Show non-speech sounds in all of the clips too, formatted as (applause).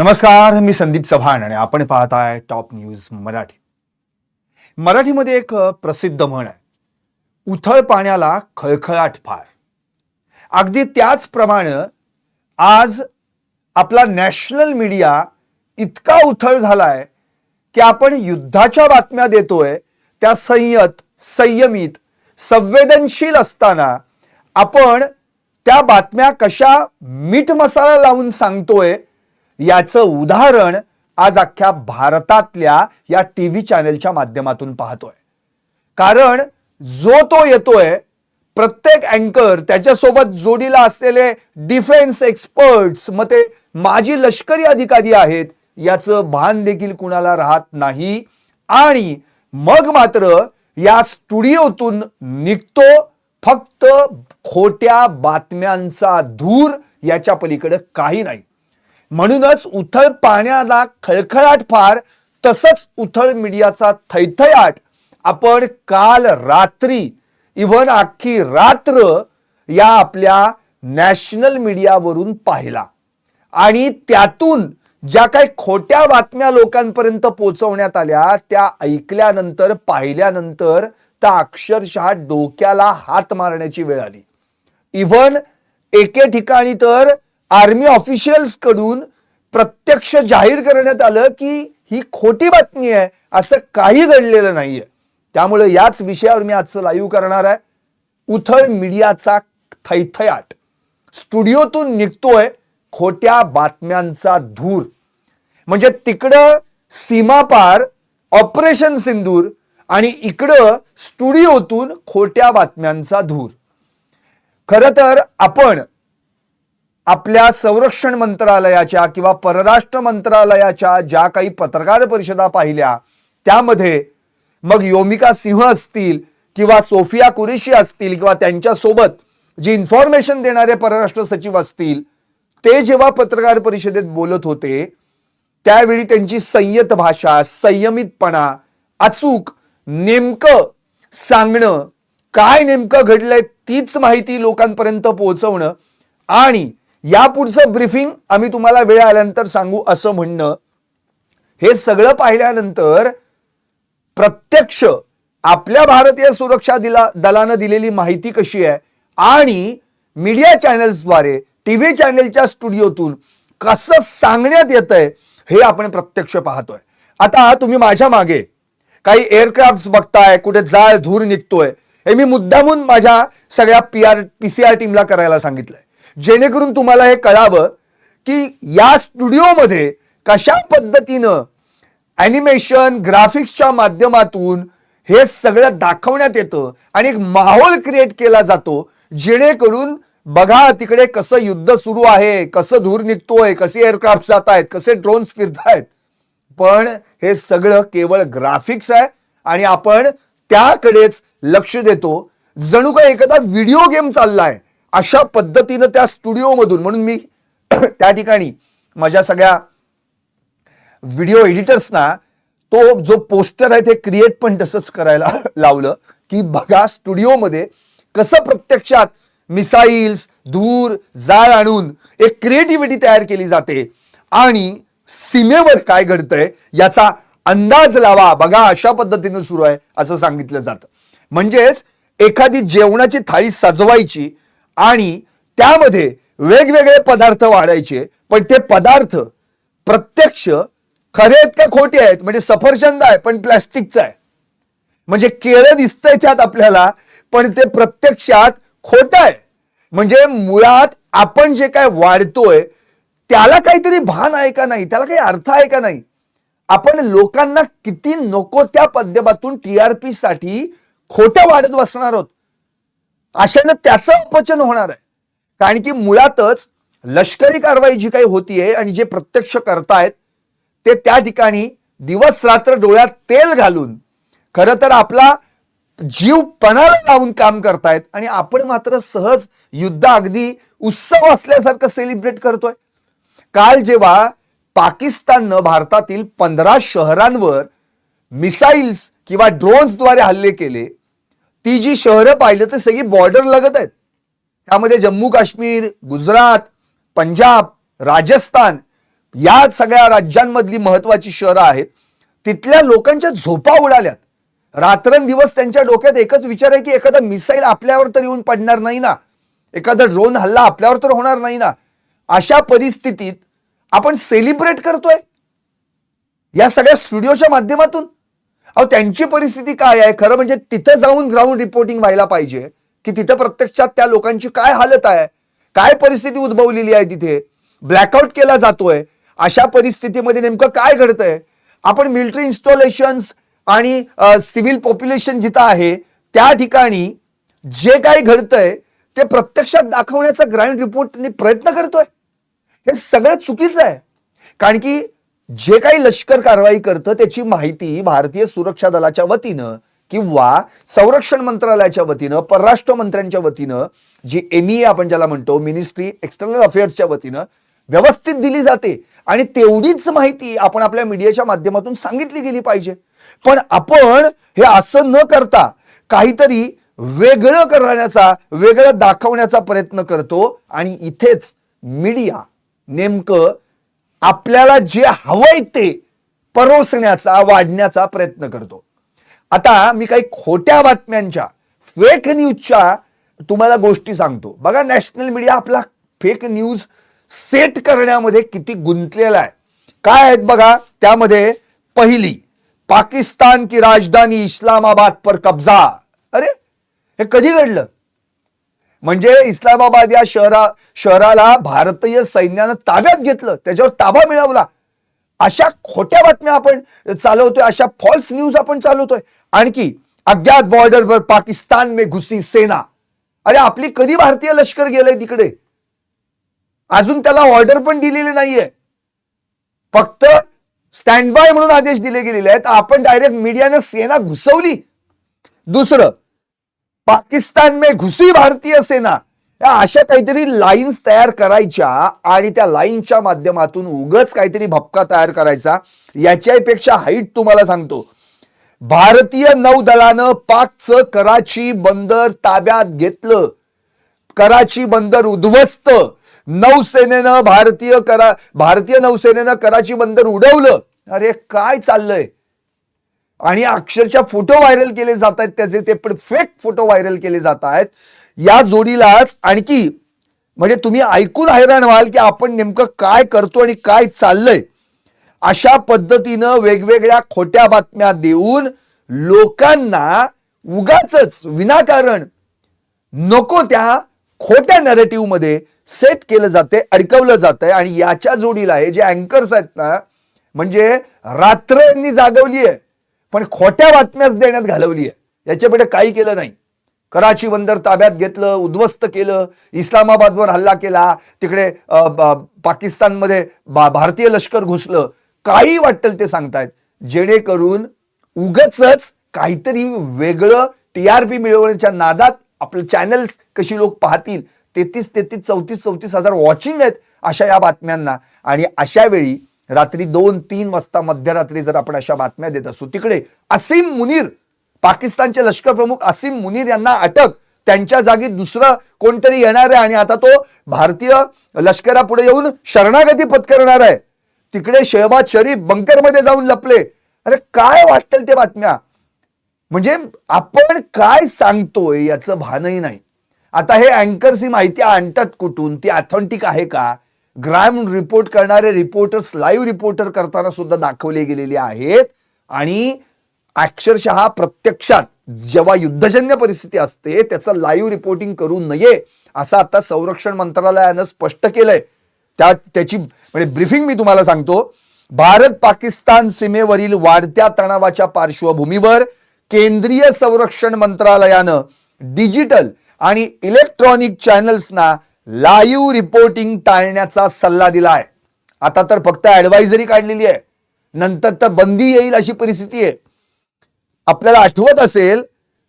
नमस्कार मी संदीप चव्हाण आणि आपण पाहताय टॉप न्यूज मराठी. मराठीमध्ये एक प्रसिद्ध म्हण आहे. उथळ पाण्याला खळखळाट फार. अगदी त्याचप्रमाणे आज आपला नॅशनल मीडिया इतका उथळ झालाय की आपण युद्धाच्या बातम्या देतोय त्या संयत संयमित संवेदनशील असताना आपण त्या बातम्या कशा मीठ मसाला लावून सांगतोय याचं उदाहरण आज अख्ख्या भारतातल्या या टी व्ही चॅनेलच्या माध्यमातून पाहतोय. कारण जो तो येतोय प्रत्येक अँकर त्याच्यासोबत जोडीला असलेले डिफेन्स एक्सपर्ट्स मग ते माजी लष्करी अधिकारी आहेत याचं भान देखील कुणाला राहत नाही. आणि मग मात्र या स्टुडिओतून निघतो फक्त खोट्या बातम्यांचा धूर याच्या पलीकडे काही नाही. म्हणूनच उथळ पाण्याला खळखळाट फार तसंच उथळ मीडियाचा थैथयाट. आपण काल रात्री इव्हन अख्खी रात्र या आपल्या नॅशनल मीडियावरून पाहिला. आणि त्यातून ज्या काही खोट्या बातम्या लोकांपर्यंत पोहोचवण्यात आल्या त्या ऐकल्यानंतर पाहिल्यानंतर त्या अक्षरशः डोक्याला हात मारण्याची वेळ आली. इव्हन एके ठिकाणी तर आर्मी ऑफिशियल्सकडून प्रत्यक्ष जाहीर करण्यात आलं की ही खोटी बातमी आहे असं काही घडलेलं नाही आहे त्यामुळे याच विषयावर मी आजचं लाईव्ह करणार आहे. उथळ मीडियाचा थैथयाट. स्टुडिओतून निघतोय खोट्या बातम्यांचा धूर. म्हणजे तिकडं सीमापार ऑपरेशन सिंदूर आणि इकडं स्टुडिओतून खोट्या बातम्यांचा धूर. खरं तर आपण आपल्या संरक्षण मंत्रालयाच्या किंवा परराष्ट्र मंत्रालयाच्या ज्या काही पत्रकार परिषदा पाहिल्या त्यामध्ये मग योमिका सिंह असतील किंवा सोफिया कुरेशी असतील किंवा त्यांच्यासोबत जी इन्फॉर्मेशन देणारे परराष्ट्र सचिव असतील ते जेव्हा पत्रकार परिषदेत बोलत होते त्यावेळी त्यांची संयत भाषा संयमितपणा अचूक नेमकं सांगणं काय नेमकं घडलंय तीच माहिती लोकांपर्यंत पोहोचवणं आणि यापुढचं ब्रीफिंग आम्ही तुम्हाला वेळ आल्यानंतर सांगू असं म्हणणं. हे सगळं पाहिल्यानंतर प्रत्यक्ष आपल्या भारतीय सुरक्षा दिला दलानं दिलेली माहिती कशी आहे आणि मीडिया चॅनल्सद्वारे टी व्ही चॅनलच्या स्टुडिओतून कसं सांगण्यात येतंय हे आपण प्रत्यक्ष पाहतोय. आता तुम्ही माझ्या मागे काही एअरक्राफ्ट बघताय कुठे जाळ धूर निघतोय हे मी मुद्दामून माझ्या सगळ्या P R P C R टीमला करायला सांगितलंय. जेणेकरून तुम्हाला हे कळावं की या स्टुडिओमध्ये कशा पद्धतीनं ॲनिमेशन ग्राफिक्सच्या माध्यमातून हे सगळं दाखवण्यात येतं आणि एक माहोल क्रिएट केला जातो जेणेकरून बघा तिकडे कसं युद्ध सुरू आहे कसं धूर निघतोय कसे एअरक्राफ्ट जात आहेत कसे ड्रोन्स फिरतायत. पण हे सगळं केवळ ग्राफिक्स आहे आणि आपण त्याकडेच लक्ष देतो. जणू का एखादा व्हिडिओ गेम चाललाय अशा पद्धतीनं त्या स्टुडिओमधून म्हणून मी (clears throat) त्या ठिकाणी माझ्या सगळ्या व्हिडिओ एडिटर्सना तो जो पोस्टर आहे ते क्रिएट पण तसंच करायला (laughs) लावलं की बघा स्टुडिओमध्ये कसं प्रत्यक्षात मिसाईल्स धूर जाळ आणून एक क्रिएटिव्हिटी तयार केली जाते आणि सीमेवर काय घडतंय याचा अंदाज लावा बघा अशा पद्धतीनं सुरू आहे असं सांगितलं जातं. म्हणजेच एखादी जेवणाची थाळी सजवायची आणि त्यामध्ये वेगवेगळे पदार्थ वाढायचे. पण ते पदार्थ प्रत्यक्ष खरे आहेत का खोटे आहेत? म्हणजे सफरचंद आहे पण प्लॅस्टिकचा आहे. म्हणजे केळं दिसतंय त्यात आपल्याला पण ते प्रत्यक्षात खोटं आहे. म्हणजे मुळात आपण जे काय वाढतोय त्याला काहीतरी भान आहे का नाही? त्याला काही अर्थ आहे का नाही? आपण लोकांना किती नको त्या पद्धतीतून टीआरपी साठी खोटं वाढत बसणार आहोत. अशानं त्याचं अपचन होणार आहे. कारण की मुळातच लष्करी कारवाई जी काही होतीये आणि जे प्रत्यक्ष करतायत ते त्या ठिकाणी दिवस रात्र डोळ्यात तेल घालून खरं तर आपला जीव पणाला लावून काम करतायत आणि आपण मात्र सहज युद्ध अगदी उत्सव असल्यासारखं सेलिब्रेट करतोय. काल जेव्हा पाकिस्ताननं भारतातील पंधरा शहरांवर मिसाईल्स किंवा ड्रोन्सद्वारे हल्ले केले ती जी शहरं पाहिलं तर सगळी बॉर्डर लगत आहेत. त्यामध्ये जम्मू काश्मीर गुजरात पंजाब राजस्थान या सगळ्या राज्यांमधली महत्वाची शहरं आहेत. तिथल्या लोकांच्या झोपा उडाल्यात. रात्रंदिवस त्यांच्या डोक्यात एकच विचार आहे की एखादा मिसाईल आपल्यावर तर येऊन पडणार नाही ना? एखादा ड्रोन हल्ला आपल्यावर तर होणार नाही ना? अशा परिस्थितीत आपण सेलिब्रेट करतोय. या सगळ्या स्टुडिओच्या माध्यमातून. अहो त्यांची परिस्थिती काय आहे? खरं म्हणजे तिथं जाऊन ग्राउंड रिपोर्टिंग व्हायला पाहिजे की तिथं प्रत्यक्षात त्या लोकांची काय हालत आहे? काय परिस्थिती उद्भवलेली आहे तिथे? ब्लॅकआउट केला जातोय. अशा परिस्थितीमध्ये नेमकं काय घडतंय? आपण मिलिटरी इन्स्टॉलेशन्स आणि सिव्हिल पॉप्युलेशन जिथं आहे त्या ठिकाणी जे काही घडतंय ते प्रत्यक्षात दाखवण्याचा ग्राउंड रिपोर्टने प्रयत्न करतोय. हे सगळं चुकीचं आहे. कारण की जे काही लष्कर कारवाई करतं त्याची माहिती भारतीय सुरक्षा दलाच्या वतीनं किंवा संरक्षण मंत्रालयाच्या वतीनं परराष्ट्र मंत्र्यांच्या वतीनं जी एमई आपण ज्याला म्हणतो मिनिस्ट्री एक्सटर्नल अफेअर्सच्या वतीनं व्यवस्थित दिली जाते. आणि तेवढीच माहिती आपण आपल्या मीडियाच्या माध्यमातून सांगितली गेली पाहिजे. पण आपण हे असं न करता काहीतरी वेगळं करण्याचा वेगळं दाखवण्याचा प्रयत्न करतो. आणि इथेच मीडिया नेमकं आपल्याला जे हवंय ते परोसण्याचा वाढण्याचा प्रयत्न करतो. आता मी काही खोट्या बातम्यांच्या फेक न्यूजच्या तुम्हाला गोष्टी सांगतो. बघा नॅशनल मीडिया आपला फेक न्यूज सेट करण्यामध्ये किती गुंतलेला आहे. काय आहेत बघा त्यामध्ये पहिली पाकिस्तान की राजधानी इस्लामाबाद पर कब्जा. अरे हे कधी घडलं? म्हणजे इस्लामाबाद या शहरा शहराला भारतीय सैन्यानं ताब्यात घेतलं त्याच्यावर ताबा मिळवला. अशा खोट्या बातम्या आपण चालवतोय अशा फॉल्स न्यूज आपण चालवतोय. आणखी अज्ञात बॉर्डरवर पाकिस्तान मे घुसी सेना. अरे आपली कधी भारतीय लष्कर गेलंय तिकडे? अजून त्याला ऑर्डर पण दिलेली नाहीये. फक्त स्टँड बाय म्हणून आदेश दिले गेलेले आहेत. आपण डायरेक्ट मीडियानं सेना घुसवली. दुसरं पाकिस्तान में घुसी भारतीय सेना. या अशा काहीतरी लाईन्स तयार करायच्या आणि त्या लाईनच्या माध्यमातून उगच काहीतरी भपका तयार करायचा याच्यापेक्षा हाईट तुम्हाला सांगतो. भारतीय नौदलानं पाकचं कराची बंदर ताब्यात घेतलं. कराची बंदर उद्ध्वस्त. नौसेनेनं भारतीय करा भारतीय नौसेनेनं कराची बंदर उडवलं. अरे काय चाललंय? आणि अक्षरशः फोटो व्हायरल केले जात आहेत त्याचे ते पण फेक फोटो व्हायरल केले जात आहेत या जोडीलाच आणखी म्हणजे तुम्ही ऐकून हैराण व्हाल की आपण नेमकं काय करतो आणि काय चाललंय. अशा पद्धतीनं वेगवेगळ्या खोट्या बातम्या देऊन लोकांना उगाच विनाकारण नको त्या खोट्या नॅरेटिव्हमध्ये सेट केलं जाते अडकवलं जातंय. आणि याच्या जोडीला हे जे अँकर्स आहेत ना म्हणजे रात्र यांनी जागवली आहे पण खोट्या बातम्याच देण्यात घालवली आहे. याच्यापुढे काही केलं नाही. कराची बंदर ताब्यात घेतलं उद्ध्वस्त केलं इस्लामाबादवर हल्ला केला तिकडे पाकिस्तानमध्ये बा- भारतीय लष्कर घुसलं. काही वाटेल ते सांगतायत. जेणेकरून उगच काहीतरी वेगळं टी आर पी मिळवण्याच्या नादात आपले चॅनल्स कशी लोक पाहतील तेहतीस तेहतीस चौतीस चौतीस हजार वॉचिंग आहेत अशा या बातम्यांना. आणि अशा वेळी रात्री दोन तीन वाजता मध्यरात्री जर आपण अशा बातम्या देत असू तिकडे असीम मुनीर पाकिस्तानचे लष्कर प्रमुख असीम मुनीर यांना अटक. त्यांच्या जागी दुसरं कोणतरी येणार आहे आणि आता तो भारतीय लष्करापुढे येऊन शरणागती पत्करणार आहे. तिकडे शहबाज शरीफ बंकरमध्ये जाऊन लपले. अरे काय वाटतं ते बातम्या? म्हणजे आपण काय सांगतोय याचं भानही नाही. आता हे अँकर्स ही माहिती आणतात कुठून? ती ऑथेंटिक आहे का? ग्राउंड रिपोर्ट करणारे रिपोर्टर्स लाईव्ह रिपोर्टर करताना सुद्धा दाखवले गेलेले आहेत. आणि अक्षरशः प्रत्यक्षात जेव्हा युद्धजन्य परिस्थिती असते त्याचं लाईव्ह रिपोर्टिंग करू नये असं आता संरक्षण मंत्रालयानं स्पष्ट केलंय. त्या त्याची म्हणजे ब्रीफिंग मी तुम्हाला सांगतो. भारत पाकिस्तान सीमेवरील वाढत्या तणावाच्या पार्श्वभूमीवर केंद्रीय संरक्षण मंत्रालयानं डिजिटल आणि इलेक्ट्रॉनिक चॅनल्सना लाईव्ह रिपोर्टिंग टाळण्याचा सल्ला दिला आहे आता तर फक्त ॲडवायझरी काढलेली आहे. नंतर तर बंदी येईल अशी परिस्थिती आहे. आपल्याला आठवत असेल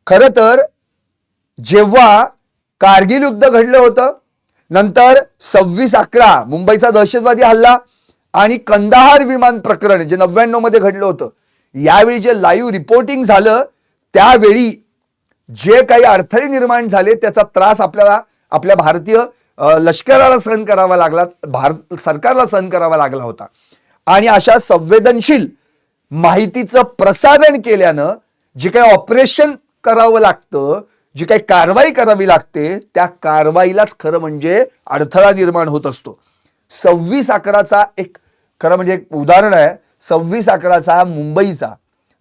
खरं तर जेव्हा कारगिल युद्ध घडलं होतं नंतर सव्वीस अकरा मुंबईचा दहशतवादी हल्ला आणि कंदाहार विमान प्रकरण जे नव्याण्णवमध्ये घडलं होतं यावेळी जे लाईव्ह रिपोर्टिंग झालं त्यावेळी जे काही अडथळे निर्माण झाले त्याचा त्रास आपल्याला आपल्या भारतीय लष्कराला सहन करावा लागला भारत सरकारला सहन करावा लागला होता. आणि अशा संवेदनशील माहितीचं प्रसारण केल्यानं जे काही ऑपरेशन करावं लागतं जी काही कारवाई करावी लागते त्या कारवाईलाच खरं म्हणजे अडथळा निर्माण होत असतो. सव्वीस अकराचा एक खरं म्हणजे एक उदाहरण आहे. सव्वीस अकराचा मुंबईचा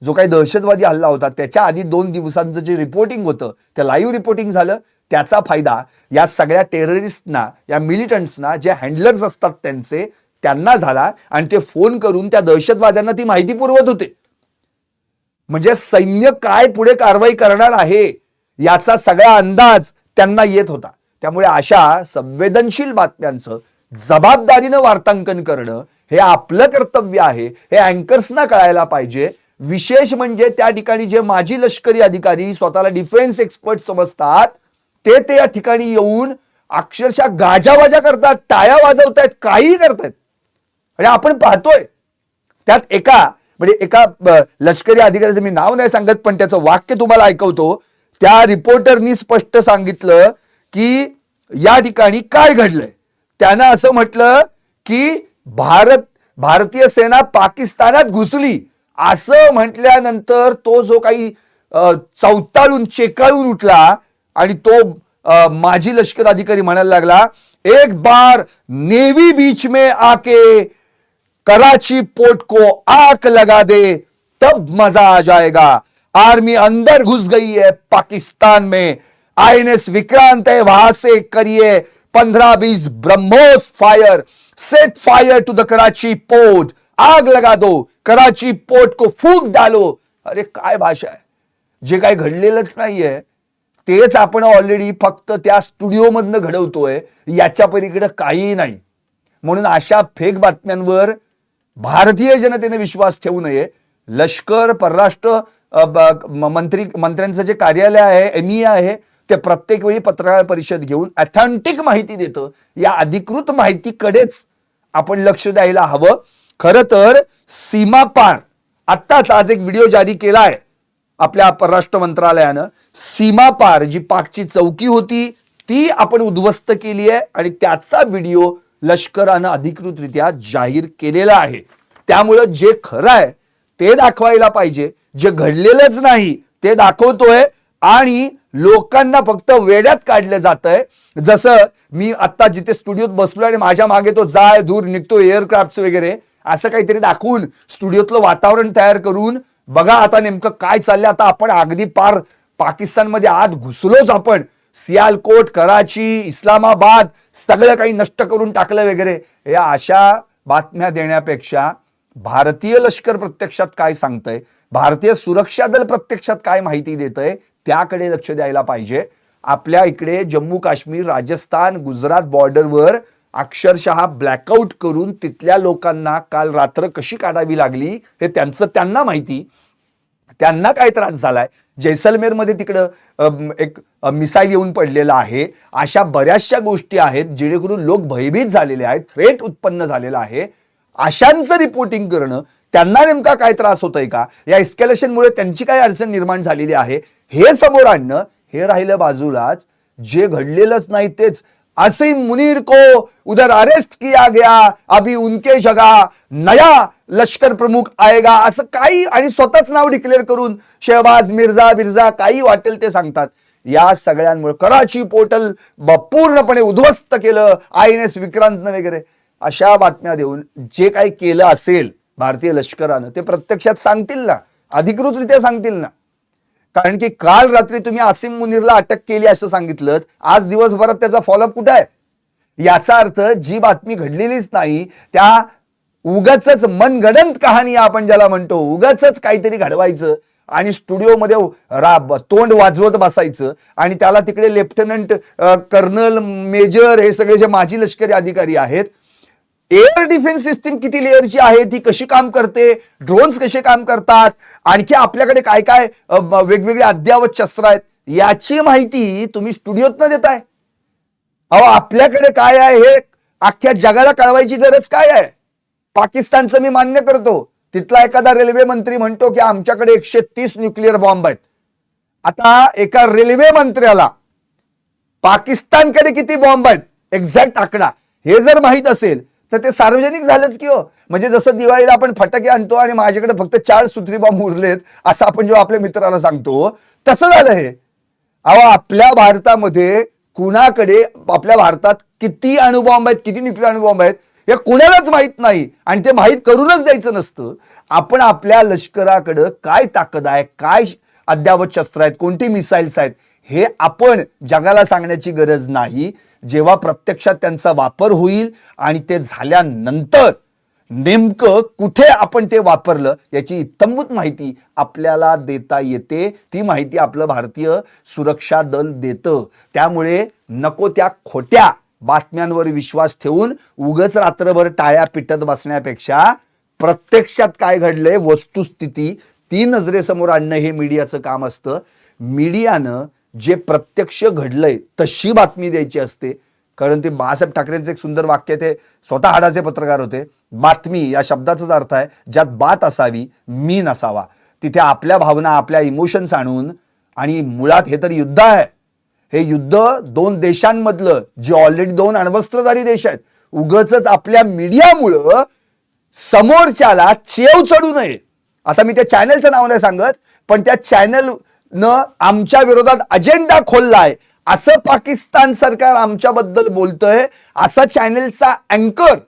जो काही दहशतवादी हल्ला होता त्याच्या आधी दोन दिवसांचं जे रिपोर्टिंग होतं त्या लाईव्ह रिपोर्टिंग झालं. त्याचा फायदा या सगळ्या टेररिस्टना या मिलिटंट्सना जे हँडलर्स असतात त्यांचे त्यांना झाला आणि ते फोन करून त्या दहशतवाद्यांना ती माहिती पुरवत होते. म्हणजे सैन्य काय पुढे कारवाई करणार आहे याचा सगळा अंदाज त्यांना येत होता. त्यामुळे अशा संवेदनशील बातम्यांचं जबाबदारीनं वार्तांकन करणं हे आपलं कर्तव्य आहे हे अँकर्सना कळायला पाहिजे. विशेष म्हणजे त्या ठिकाणी जे माजी लष्करी अधिकारी स्वतःला डिफेन्स एक्सपर्ट समजतात ते ते या ठिकाणी येऊन अक्षरशः गाजावाजा करतात टाया वाजवतायत काहीही करतायत. आणि आपण पाहतोय त्यात एका म्हणजे एका लष्करी अधिकाऱ्याचं मी नाव नाही सांगत पण त्याचं वाक्य तुम्हाला ऐकवतो. त्या रिपोर्टरनी स्पष्ट सांगितलं की या ठिकाणी काय घडलंय? त्यानं असं म्हटलं की भारत भारतीय सेना पाकिस्तानात घुसली. असं म्हटल्यानंतर तो जो काही चौताळून चेकाळून उठला आणि तो अ, माजी लष्कर अधिकारी म्हणायला लागला एक बार नेवी बीच में आके कराची पोर्ट को आग लगा दे तब मज़ा आ जाएगा। आर्मी अंदर घुस गई है पाकिस्तान में। आईएनएस विक्रांत है वहाँ से करिए पंद्रह बीस BrahMos fire. Set fire to the Karachi port आग लगा दो कराची पोर्ट को फूक डालो। अरे काय भाषा आहे जे काय घडलेलंच नाहीये. तेच आपण ऑलरेडी फक्त त्या स्टुडिओमधनं घडवतोय याच्या पलीकडे काहीही नाही. म्हणून अशा फेक बातम्यांवर भारतीय जनतेने विश्वास ठेवू नये. लष्कर परराष्ट्र मंत्री मंत्र्यांचं जे कार्यालय आहे एम आहे ते प्रत्येक वेळी पत्रकार परिषद घेऊन अथेंटिक माहिती देतं. या अधिकृत माहितीकडेच आपण लक्ष द्यायला हवं. खरं तर सीमापार आत्ताच आज एक व्हिडिओ जारी केला आहे आपल्या परराष्ट्र मंत्रालयानं सीमापार जी पाकची चौकी होती ती आपण उद्ध्वस्त केली आहे आणि त्याचा व्हिडिओ लष्करानं अधिकृतरित्या जाहीर केलेला आहे. त्यामुळं जे खरं आहे ते दाखवायला पाहिजे. जे घडलेलंच नाही ते दाखवतोय आणि लोकांना फक्त वेड्यात काढलं जातंय. जसं मी आत्ता जिथे स्टुडिओत बसलो आणि माझ्या मागे तो जाय दूर निघतो एअरक्राफ्ट वगैरे असं काहीतरी दाखवून स्टुडिओतलं वातावरण तयार करून बघा आता नेमकं काय चाललंय. आता आपण अगदी पार पाकिस्तानमध्ये आत घुसलोच आपण. सियालकोट कराची इस्लामाबाद सगळं काही नष्ट करून टाकलं वगैरे. या अशा बातम्या देण्यापेक्षा भारतीय लष्कर प्रत्यक्षात काय सांगतंय? भारतीय सुरक्षा दल प्रत्यक्षात काय माहिती देतंय? त्याकडे लक्ष द्यायला पाहिजे. आपल्या इकडे जम्मू काश्मीर राजस्थान गुजरात बॉर्डरवर अक्षरशः ब्लॅकआउट करून तिथल्या लोकांना काल रात्र कशी काढावी लागली हे त्यांचं त्यांना माहिती. त्यांना काय त्रास झालाय? जैसलमेरमध्ये तिकडं एक मिसाईल येऊन पडलेला आहे. अशा बऱ्याचशा गोष्टी आहेत जेणेकरून लोक भयभीत झालेले आहेत थ्रेट उत्पन्न झालेला आहे. अशांचं रिपोर्टिंग करणं त्यांना नेमका काय त्रास होतोय का? या इस्कॅलेशनमुळे त्यांची काय अडचण निर्माण झालेली आहे? हे समोर आणणं हे राहिलं बाजूलाच. जे घडलेलंच नाही तेच. असीम मुनीर को उधर अरेस्ट किया गया। अभी उनके जगह नया लष्कर प्रमुख आएगा। असं काही आणि स्वतःच नाव डिक्लेअर करून शहबाज मिर्झा बिर्झा काही वाटेल ते सांगतात. या सगळ्यांमुळे कराची पोर्टल पूर्णपणे उद्ध्वस्त केलं आय एन एस विक्रांतनं वगैरे. अशा बातम्या देऊन जे काही केलं असेल भारतीय लष्करानं ते प्रत्यक्षात सांगतील ना. अधिकृतरित्या सांगतील ना. कारण की काल रात्री तुम्ही आसिम मुनीरला अटक केली असं सांगितलं. आज दिवसभरात त्याचा फॉलोअप कुठं आहे? याचा अर्थ जी बातमी घडलेलीच नाही त्या उगाच मनगडंत कहाणी आपण ज्याला म्हणतो उगाच काहीतरी घडवायचं आणि स्टुडिओमध्ये राब तोंड वाजवत बसायचं आणि त्याला तिकडे लेफ्टनंट कर्नल मेजर हे सगळे जे माजी लष्करी अधिकारी आहेत एअर डिफेन्स सिस्टीम किती लेअरची आहे ती कशी काम करते ड्रोन्स कसे काम करतात आणखी आपल्याकडे काय काय वेगवेगळे अद्यावत शस्त्र आहेत याची माहिती तुम्ही स्टुडिओत न देताय. अहो आपल्याकडे काय आहे हे अख्ख्या जगाला कळवायची गरज काय आहे? पाकिस्तानचं मी मान्य करतो तिथला एखादा रेल्वे मंत्री म्हणतो की आमच्याकडे एकशे तीस न्यूक्लिअर बॉम्ब आहेत. आता एका रेल्वे मंत्र्याला पाकिस्तानकडे किती बॉम्ब आहेत? एक्झॅक्ट आकडा. हे जर माहीत असेल तर ते सार्वजनिक झालंच की हो. म्हणजे जसं दिवाळीला आपण फटाके आणतो आणि माझ्याकडे फक्त चार सुत्री बॉम्ब उरलेत असं आपण जेव्हा आपल्या मित्राला सांगतो तसं झालं हे. अहो आपल्या भारतामध्ये कुणाकडे आपल्या भारतात किती अणुबॉम्ब आहेत किती न्यूक्लिअर अणुबॉम्ब आहेत हे कुणालाच माहीत नाही. आणि ते माहीत करूनच द्यायचं नसतं. आपण आपल्या लष्कराकडं काय ताकद आहे काय अद्यावत शस्त्र आहेत कोणती मिसाईल्स आहेत हे आपण जगाला सांगण्याची गरज नाही. जेव्हा प्रत्यक्षात त्यांचा वापर होईल आणि ते झाल्यानंतर नेमकं कुठे आपण ते वापरलं याची इत्तंभूत माहिती आपल्याला देता येते. ती माहिती आपलं भारतीय सुरक्षा दल देतं. त्यामुळे नको त्या खोट्या बातम्यांवर विश्वास ठेवून उगच रात्रभर टाळ्या पिटत बसण्यापेक्षा प्रत्यक्षात काय घडलंय वस्तुस्थिती ती नजरेसमोर आणणं हे मीडियाचं काम असतं. मीडियानं जे प्रत्यक्ष घडलंय तशी बातमी द्यायची असते. कारण ते बाळासाहेब ठाकरेंचं एक सुंदर वाक्य ते स्वतः हाडाचे पत्रकार होते. बातमी या शब्दाचाच अर्थ आहे ज्यात बात असावी मी नसावा तिथे आपल्या भावना आपल्या इमोशन्स आणून आणि मुळात हे तर युद्ध आहे. हे युद्ध दोन देशांमधलं जे ऑलरेडी दोन अण्वस्त्रधारी देश आहेत उगच आपल्या मीडियामुळं समोरच्याला चेव चढू नये. आता मी त्या चॅनलचं नाव नाही सांगत पण त्या चॅनल न आमच्या विरोधात अजेंडा खोललाय. असं पाकिस्तान सरकार आमच्याबद्दल बोलतंय. असा चॅनेलचा अँकर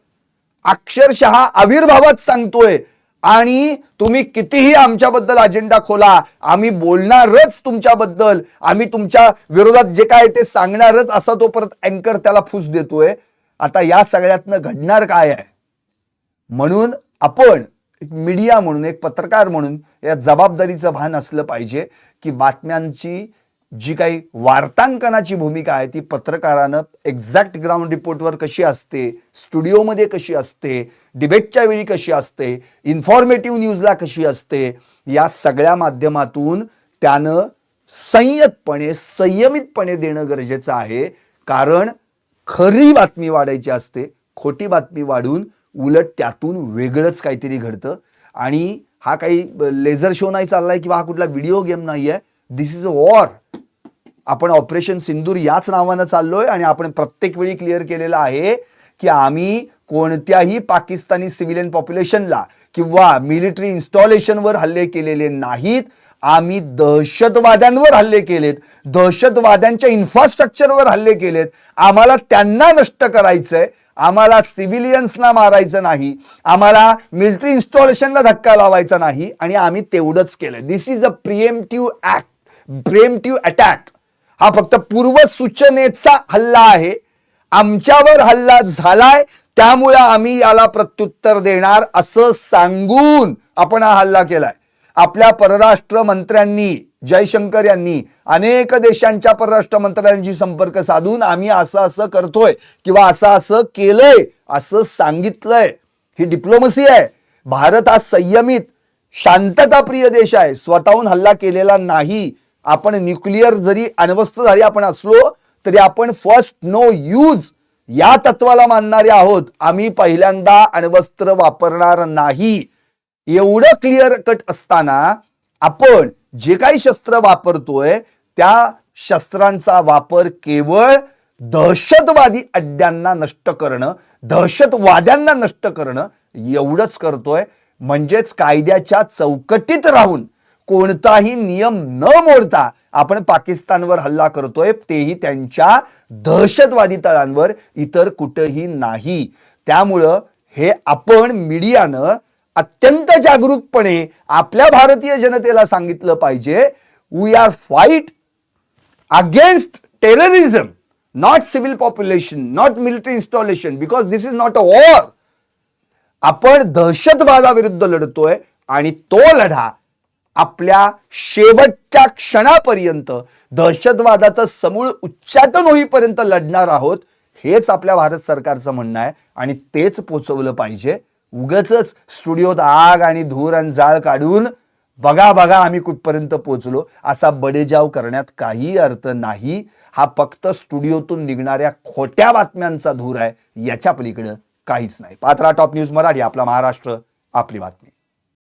अक्षरशः आविर्भावात सांगतोय. आणि तुम्ही कितीही आमच्याबद्दल अजेंडा खोला आम्ही बोलणारच तुमच्याबद्दल आम्ही तुमच्या विरोधात जे काय ते सांगणारच असा तो परत अँकर त्याला फूस देतोय. आता या सगळ्यातनं घडणार काय आहे? म्हणून आपण एक मीडिया म्हणून एक पत्रकार म्हणून या जबाबदारीचं भान असलं पाहिजे की बातम्यांची जी काही वार्तांकनाची भूमिका आहे ती पत्रकारानं एक्झॅक्ट ग्राउंड रिपोर्टवर कशी असते स्टुडिओमध्ये कशी असते डिबेटच्या वेळी कशी असते इन्फॉर्मेटिव्ह न्यूजला कशी असते या सगळ्या माध्यमातून त्यानं संयतपणे संयमितपणे देणं गरजेचं आहे. कारण खरी बातमी वाढायची असते खोटी बातमी वाढून उलट त्यातून वेगळंच काहीतरी घडतं. आणि हा काही लेझर शो नाही चाललाय किंवा हा कुठला व्हिडिओ गेम नाही आहे दिस इज अ वॉर आपण ऑपरेशन सिंदूर याच नावानं चाललोय आणि आपण प्रत्येक वेळी क्लिअर केलेलं आहे की आम्ही कोणत्याही पाकिस्तानी सिव्हिलियन पॉप्युलेशनला किंवा मिलिटरी इन्स्टॉलेशनवर हल्ले केलेले नाहीत. आम्ही दहशतवाद्यांवर हल्ले केलेत. दहशतवाद्यांच्या इन्फ्रास्ट्रक्चरवर हल्ले केलेत. आम्हाला त्यांना नष्ट करायचंय. आम्हाला सिव्हिलियन्सना मारायचं नाही आम्हाला मिलिटरी इन्स्टॉलेशनला धक्का लावायचा नाही आणि आम्ही तेवढंच केलं this is a preemptive act preemptive attack हा फक्त पूर्वसूचनेचा हल्ला आहे. आमच्यावर हल्ला झालाय त्यामुळे आम्ही याला प्रत्युत्तर देणार असं सांगून आपण हा हल्ला केलाय. आपल्या परराष्ट्र मंत्र्यांनी जयशंकर यांनी अनेक देशांच्या परराष्ट्र मंत्र्यांशी संपर्क साधून आम्ही असं असं करतोय किंवा असं असं केलंय असं सांगितलंय. ही डिप्लोमसी आहे. भारत हा संयमित शांतताप्रिय देश आहे. स्वतःहून हल्ला केलेला नाही. आपण न्यूक्लिअर जरी अण्वस्त्रधारी आपण असलो तरी आपण फर्स्ट नो यूज या तत्वाला मानणारे आहोत. आम्ही पहिल्यांदा अण्वस्त्र वापरणार नाही. एवढं क्लिअर कट असताना आपण जे काही शस्त्र वापरतोय त्या शस्त्रांचा वापर केवळ दहशतवादी अड्ड्यांना नष्ट करणं दहशतवाद्यांना नष्ट करणं एवढंच करतोय. म्हणजेच कायद्याच्या चौकटीत राहून कोणताही नियम न मोडता आपण पाकिस्तानवर हल्ला करतोय तेही त्यांच्या दहशतवादी तळांवर इतर कुठंही नाही. त्यामुळं हे आपण मीडियानं अत्यंत जागरूकपणे आपल्या भारतीय जनतेला सांगितलं पाहिजे we are fight against terrorism not civil population not military installation because this is not a war आपण दहशतवादाविरुद्ध लढतोय आणि तो लढा आपल्या शेवटच्या क्षणापर्यंत दहशतवादाचं समूळ उच्चाटन होईपर्यंत लढणार आहोत हेच आपल्या भारत सरकारचं म्हणणं आहे आणि तेच पोचवलं पाहिजे. उगच स्टुडिओत आग आणि धूर आणि जाळ काढून बघा बघा आम्ही कुठपर्यंत पोचलो असा बडेजाव करण्यात काही अर्थ नाही. हा फक्त स्टुडिओतून निघणाऱ्या खोट्या बातम्यांचा धूर आहे. याच्या पलीकडं काहीच नाही. पात्रा टॉप न्यूज मराठी आपला महाराष्ट्र आपली बातमी.